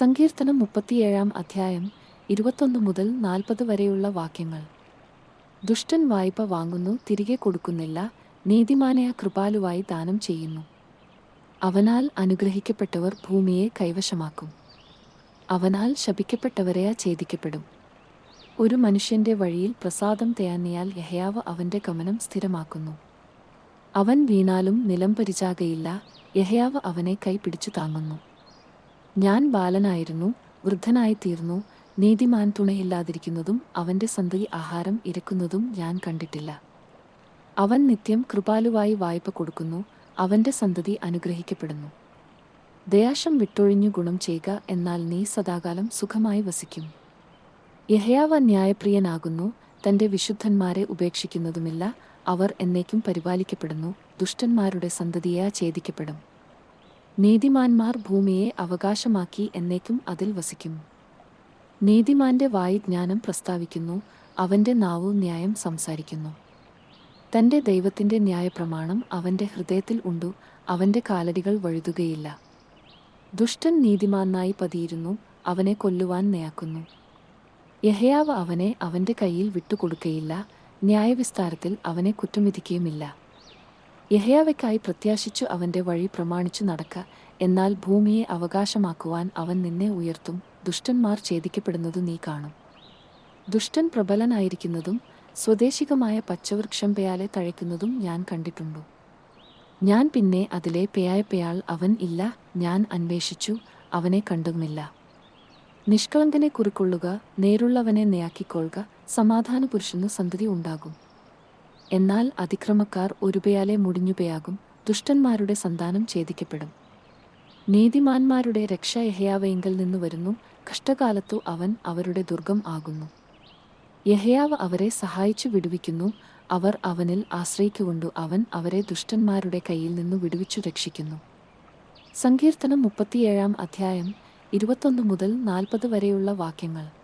സങ്കീർത്തനം മുപ്പത്തിയേഴാം അധ്യായം ഇരുപത്തൊന്ന് മുതൽ നാൽപ്പത് വരെയുള്ള വാക്യങ്ങൾ. ദുഷ്ടൻ വായ്പ വാങ്ങുന്നു തിരികെ കൊടുക്കുന്നില്ല നീതിമാനയ കൃപാലുവായി ദാനം ചെയ്യുന്നു. അവനാൽ അനുഗ്രഹിക്കപ്പെട്ടവർ ഭൂമിയെ കൈവശമാക്കും. അവനാൽ ശപിക്കപ്പെട്ടവരെ ഛേദിക്കപ്പെടും. ഒരു മനുഷ്യന്റെ വഴിയിൽ പ്രസാദം തേന്നിയാൽ യഹയാവ് അവന്റെ ഗമനം സ്ഥിരമാക്കുന്നു. അവൻ വീണാലും നിലം പരിചാകയില്ല യഹയാവ് അവനെ കൈപിടിച്ചു താങ്ങുന്നു. ഞാൻ ബാലനായിരുന്നു വൃദ്ധനായിത്തീർന്നു നീതിമാൻ തുണയില്ലാതിരിക്കുന്നതും അവന്റെ സന്തതി ആഹാരം ഇരക്കുന്നതും ഞാൻ കണ്ടിട്ടില്ല. അവൻ നിത്യം കൃപാലുവായി വായ്പ കൊടുക്കുന്നു അവന്റെ സന്തതി അനുഗ്രഹിക്കപ്പെടുന്നു. ദയാശം വിട്ടൊഴിഞ്ഞു ഗുണം ചെയ്യുക എന്നാൽ നീ സദാകാലം സുഖമായി വസിക്കും. യഹയാവ ന്യായപ്രിയനാകുന്നു തന്റെ വിശുദ്ധന്മാരെ ഉപേക്ഷിക്കുന്നതുമില്ല അവർ എന്നേക്കും പരിപാലിക്കപ്പെടുന്നു ദുഷ്ടന്മാരുടെ സന്തതിയാ ഛേദിക്കപ്പെടും. നീതിമാന്മാർ ഭൂമിയെ അവകാശമാക്കി എന്നേക്കും അതിൽ വസിക്കും. നീതിമാന്റെ വായി ജ്ഞാനം പ്രസ്താവിക്കുന്നു അവന്റെ നാവു ന്യായം സംസാരിക്കുന്നു. തന്റെ ദൈവത്തിന്റെ ന്യായപ്രമാണം അവന്റെ ഹൃദയത്തിൽ ഉണ്ടു അവന്റെ കാലടികൾ വഴുതുകയില്ല. ദുഷ്ടൻ നീതിമാനായി പതിയിരുന്നു അവനെ കൊല്ലുവാൻ നയാക്കുന്നു. യഹയാവ് അവനെ അവന്റെ കയ്യിൽ വിട്ടുകൊടുക്കുകയില്ല ന്യായവിസ്താരത്തിൽ അവനെ കുറ്റം വിധിക്കുകയുമില്ല. യഹയാവയ്ക്കായി പ്രത്യാശിച്ചു അവന്റെ വഴി പ്രമാണിച്ചു നടക്ക. എന്നാൽ ഭൂമിയെ അവകാശമാക്കുവാൻ അവൻ നിന്നെ ഉയർത്തും. ദുഷ്ടന്മാർ ഛേദിക്കപ്പെടുന്നതു നീ കാണും. ദുഷ്ടൻ പ്രബലനായിരിക്കുന്നതും സ്വദേശികമായ പച്ചവൃക്ഷം പെയാലെ തഴയ്ക്കുന്നതും ഞാൻ കണ്ടിട്ടുണ്ടു. ഞാൻ പിന്നെ അതിലെ പെയായപ്പയാൾ അവൻ ഇല്ല ഞാൻ അന്വേഷിച്ചു അവനെ കണ്ടുമില്ല. നിഷ്കളങ്കനെ കുറിക്കൊള്ളുക നേരുള്ളവനെ നയാക്കിക്കൊള്ളുക സമാധാന പുരുഷന് സന്തതി ഉണ്ടാകും. എന്നാൽ അതിക്രമക്കാർ ഒരുപയാലെ മുടിഞ്ഞുപയാകും ദുഷ്ടന്മാരുടെ സന്താനം ഛേദിക്കപ്പെടും. നീതിമാന്മാരുടെ രക്ഷ യഹയാവയെങ്കിൽ നിന്നു വരുന്നു കഷ്ടകാലത്തു അവൻ അവരുടെ ദുർഗം ആകുന്നു. യഹയാവ് അവരെ സഹായിച്ചു വിടുവിക്കുന്നു അവർ അവനിൽ ആശ്രയിക്കുകൊണ്ടു അവൻ അവരെ ദുഷ്ടന്മാരുടെ കയ്യിൽ നിന്നു വിടുവിച്ചു രക്ഷിക്കുന്നു. സങ്കീർത്തനം മുപ്പത്തിയേഴാം അധ്യായം ഇരുപത്തൊന്ന് മുതൽ നാൽപ്പത് വരെയുള്ള വാക്യങ്ങൾ.